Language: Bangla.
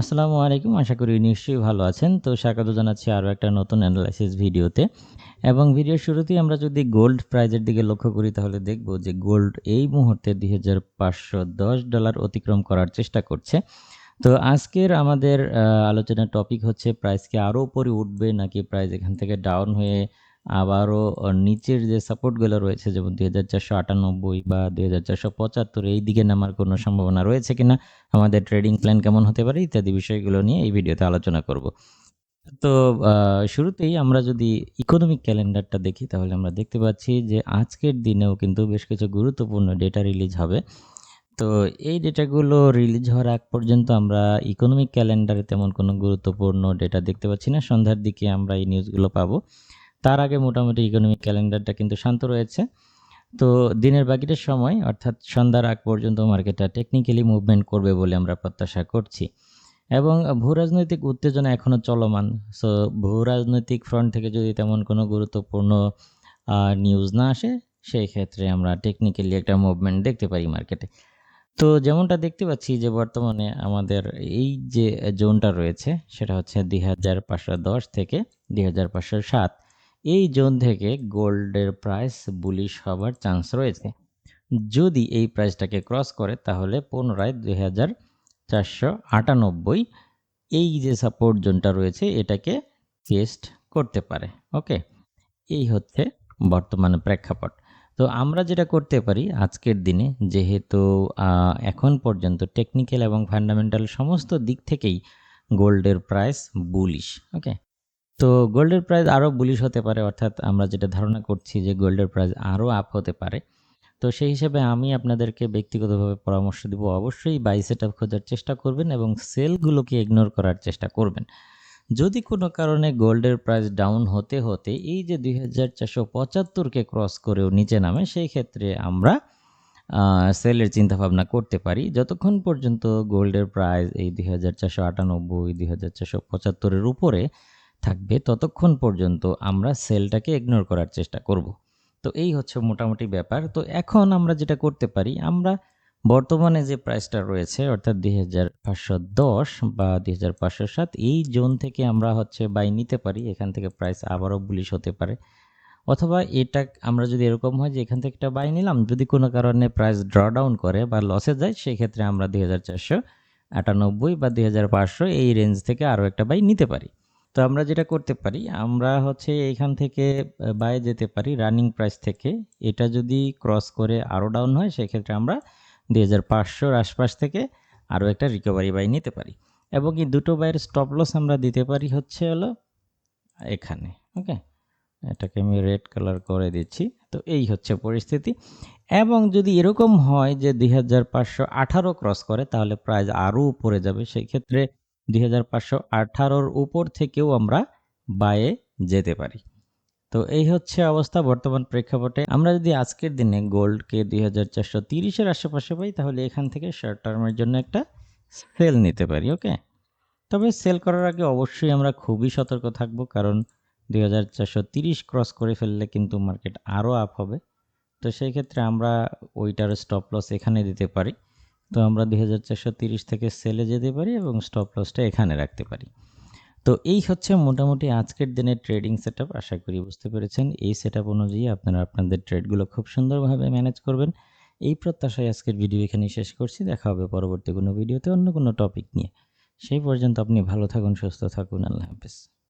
আসসালামু আলাইকুম, আশা করি নিশ্চয়ই ভালো আছেন। তো স্বাগত জানাচ্ছি আরও একটা নতুন অ্যানালাইসিস ভিডিওতে। এবং ভিডিওর শুরুতেই আমরা যদি গোল্ড প্রাইজের দিকে লক্ষ্য করি, তাহলে দেখব যে গোল্ড এই মুহূর্তে দুই হাজার পাঁচশো দশ ডলার অতিক্রম করার চেষ্টা করছে। তো আজকের আমাদের আলোচনার টপিক হচ্ছে প্রাইস কি আরও উপরে উঠবে নাকি প্রাইস এখান থেকে ডাউন হয়ে আবারও নিচের যে সাপোর্টগুলো রয়েছে, যেমন দুই হাজার চারশো আটানব্বই বা দুই হাজার চারশো পঁচাত্তর, এই দিকে নামার কোনো সম্ভাবনা রয়েছে কিনা, আমাদের ট্রেডিং প্ল্যান কেমন হতে পারে, ইত্যাদি বিষয়গুলো নিয়ে এই ভিডিওতে আলোচনা করব। তো শুরুতেই আমরা যদি ইকোনমিক ক্যালেন্ডারটা দেখি, তাহলে আমরা দেখতে পাচ্ছি যে আজকের দিনেও কিন্তু বেশ কিছু গুরুত্বপূর্ণ ডেটা রিলিজ হবে। তো, এই ডেটাগুলো রিলিজ হওয়ার আগ পর্যন্ত আমরা ইকোনমিক ক্যালেন্ডারে তেমন কোনো গুরুত্বপূর্ণ ডেটা দেখতে পাচ্ছি না। সন্ধ্যার দিকে আমরা এই নিউজগুলো পাবো। তার আগে মোটামুটি ইকোনমিক ক্যালেন্ডারটা কিন্তু শান্ত রয়েছে। তো দিনের বাকিটার সময়, অর্থাৎ সন্ধ্যার আগ পর্যন্ত মার্কেটটা টেকনিক্যালি মুভমেন্ট করবে বলে আমরা প্রত্যাশা করছি। এবং ভূ রাজনৈতিক উত্তেজনা এখনও চলমান। সো ভূ রাজনৈতিক ফ্রন্ট থেকে যদি তেমন কোনো গুরুত্বপূর্ণ নিউজ না আসে, সেই ক্ষেত্রে আমরা টেকনিক্যালি একটা মুভমেন্ট দেখতে পারি মার্কেটে তো যেমনটা দেখতে পাচ্ছি যে বর্তমানে আমাদের এই যে জোনটা রয়েছে, সেটা হচ্ছে দুই হাজার পাঁচশো দশ থেকে দুই হাজার পাঁচশো সাত। এই জোন থেকে গোল্ডের প্রাইস বুলিশ হবার চান্স রয়েছে। যদি এই প্রাইসটাকে ক্রস করে, তাহলে পুনরায় দুই হাজার চারশো আটানব্বই এই যে সাপোর্ট জোনটা রয়েছে, এটাকে টেস্ট করতে পারে। ওকে? এই হচ্ছে বর্তমানে প্রেক্ষাপট। তো আমরা যেটা করতে পারি আজকের দিনে, যেহেতু এখন পর্যন্ত টেকনিক্যাল এবং ফান্ডামেন্টাল সমস্ত দিক থেকেই গোল্ডের প্রাইস বুলিশ। ওকে? তো গোল্ডের প্রাইস আরও বুলিশ হতে পারে, অর্থাৎ আমরা যেটা ধারণা করছি যে গোল্ডের প্রাইস আরও আপ হতে পারে। তো সেই হিসেবে আমি আপনাদেরকে ব্যক্তিগতভাবে পরামর্শ দিব, অবশ্যই বাই সেট আপ খোঁজার চেষ্টা করবেন এবং সেলগুলোকে ইগনোর করার চেষ্টা করবেন। যদি কোনো কারণে গোল্ডের প্রাইস ডাউন হতে হতে এই যে দুই হাজার চারশো পঁচাত্তরকে ক্রস করেও নিচে নামে, সেই ক্ষেত্রে আমরা সেলের চিন্তাভাবনা করতে পারি। যতক্ষণ পর্যন্ত গোল্ডের প্রাইস এই দুই হাজার চারশো আটানব্বই, দুই হাজার চারশো পঁচাত্তরের উপরে থাকবে, ততক্ষণ পর্যন্ত আমরা সেলটাকে ইগনোর করার চেষ্টা করব। তো এই হচ্ছে মোটামুটি ব্যাপার। তো এখন আমরা যেটা করতে পারি, আমরা বর্তমানে যে প্রাইসটা রয়েছে, অর্থাৎ দুই হাজার পাঁচশো দশ বা দুই হাজার পাঁচশো সাত, এই জোন থেকে আমরা হচ্ছে বাই নিতে পারি। এখান থেকে প্রাইস আবারও বুলিশ হতে পারে। অথবা এটা আমরা যদি এরকম হয় যে এখান থেকে একটা বাই নিলাম, যদি কোনো কারণে প্রাইস ড্র ডাউন করে বা লসে যায়, সেক্ষেত্রে আমরা দুই আটানব্বই বা দুই হাজার পাঁচশো এই রেঞ্জ থেকে আরও একটা বাই নিতে পারি। তো আমরা যেটা করতে পারি, আমরা হচ্ছে এখান থেকে বাইরে যেতে পারি রানিং প্রাইস থেকে। এটা যদি ক্রস করে আরও ডাউন হয়, সেক্ষেত্রে আমরা দুই হাজার পাঁচশোর আশপাশ থেকে আরও একটা রিকভারি বাই নিতে পারি। এবং এই দুটো বাইয়ের স্টপ লস আমরা দিতে পারি হচ্ছে হলো এখানে, ওকে? এটাকে আমি রেড কালার করে দিচ্ছি। তো এই হচ্ছে পরিস্থিতি। এবং যদি এরকম হয় যে দুই হাজার পাঁচশো আঠারো ক্রস করে, তাহলে প্রাইস আরও উপরে যাবে। সেই ক্ষেত্রে দুই হাজার পাঁচশো আঠারোর উপর থেকেও আমরা বায়ে যেতে পারি। তো এই হচ্ছে অবস্থা বর্তমান প্রেক্ষাপটে। আমরা যদি আজকের দিনে গোল্ডকে দুই হাজার চারশো তিরিশের আশেপাশে পাই, তাহলে এখান থেকে শর্ট টার্মের জন্য একটা সেল নিতে পারি ওকে তবে সেল করার আগে অবশ্যই আমরা খুবই সতর্ক থাকব, কারণ দুই হাজার চারশো তিরিশ ক্রস করে ফেললে কিন্তু মার্কেট আরও আপ হবে। তো সেই ক্ষেত্রে আমরা ওইটার স্টপ লস এখানে দিতে পারি। তো আমরা দুই থেকে সেলে যেতে পারি এবং স্টপ লসটা এখানে রাখতে পারি। তো এই হচ্ছে মোটামুটি আজকের দিনের ট্রেডিং সেট আশা করি বুঝতে পেরেছেন। এই সেট অনুযায়ী আপনারা আপনাদের ট্রেডগুলো খুব সুন্দরভাবে ম্যানেজ করবেন। এই প্রত্যাশায় আজকের ভিডিও এখানে শেষ করছি। দেখা হবে পরবর্তী কোনো ভিডিওতে অন্য কোনো টপিক নিয়ে। সেই পর্যন্ত আপনি ভালো থাকুন, সুস্থ থাকুন। আল্লাহ হাফেজ।